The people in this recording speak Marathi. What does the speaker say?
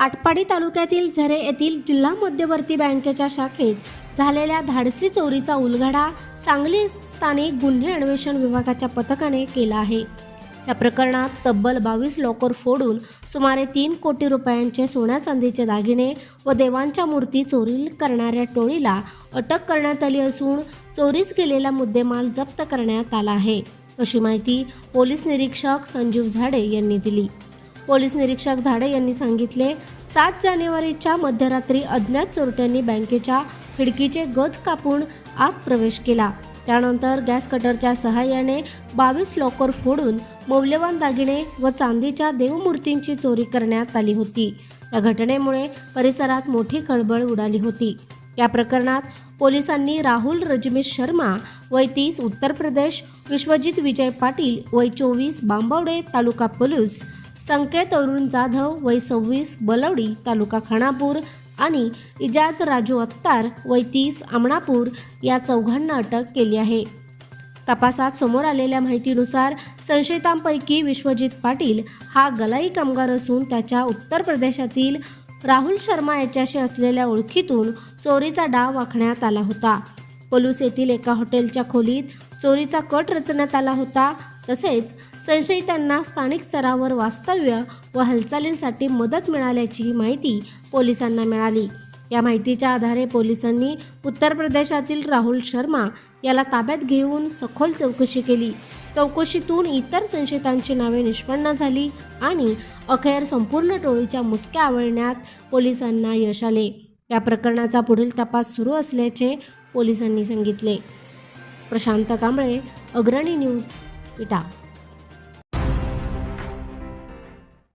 आटपाडी तालुक्यातील झरे येथील जिल्हा मध्यवर्ती बँकेच्या शाखेत झालेल्या धाडसी चोरीचा उलगडा सांगली स्थानिक गुन्हे अन्वेषण विभागाच्या पथकाने केला आहे. या प्रकरणात तब्बल बावीस लॉकर फोडून सुमारे तीन कोटी रुपयांचे सोन्या चांदीचे दागिने व देवांच्या मूर्ती चोरी करणाऱ्या टोळीला अटक करण्यात आली असून चोरीस गेलेला मुद्देमाल जप्त करण्यात आला आहे. अशी माहिती पोलीस निरीक्षक संजीव झाडे यांनी दिली. पोलीस निरीक्षक झाडे यांनी सांगितले सात जानेवारीच्या मध्यरात्री अज्ञात चोरट्यांनी बँकेच्या खिडकीचे गज कापून आत प्रवेश केला. त्यानंतर गॅस कटरच्या सहाय्याने बावीस लॉकर फोडून मौल्यवान दागिने व चांदीच्या देवमूर्तींची चोरी करण्यात आली होती. या घटनेमुळे परिसरात मोठी खळबळ उडाली होती. या प्रकरणात पोलिसांनी राहुल रजमेश शर्मा वय तीस उत्तर प्रदेश विश्वजित विजय पाटील वय चोवीस बांबवडे तालुका पोलीस संकेत अरुण जाधव वय सव्वीस बलवडी तालुका खानापूर आणि इजाज राजू अत्तार वय तीस आमणापूर या चौघांना अटक केली आहे. तपासात समोर आलेल्या माहितीनुसार संशयितांपैकी विश्वजित पाटील हा गलाई कामगार असून त्याच्या उत्तर प्रदेशातील राहुल शर्मा याच्याशी असलेल्या ओळखीतून चोरीचा डाव आखण्यात आला होता. पलूस येथील एका हॉटेलच्या खोलीत चोरीचा कट रचण्यात आला होता. तसेच संशयितांना स्थानिक स्तरावर वास्तव्य व हालचालींसाठी मदत मिळाल्याची माहिती पोलिसांना मिळाली. या माहितीच्या आधारे पोलिसांनी उत्तर प्रदेशातील राहुल शर्मा याला ताब्यात घेऊन सखोल चौकशी केली. चौकशीतून इतर संशयितांची नावे निष्पन्न झाली आणि अखेर संपूर्ण टोळीच्या मुसक्या आवळण्यात पोलिसांना यश आले. या प्रकरणाचा पुढील तपास सुरू असल्याचे पोलिसांनी सांगितले. प्रशांत कांबळे अग्रणी न्यूज विटा.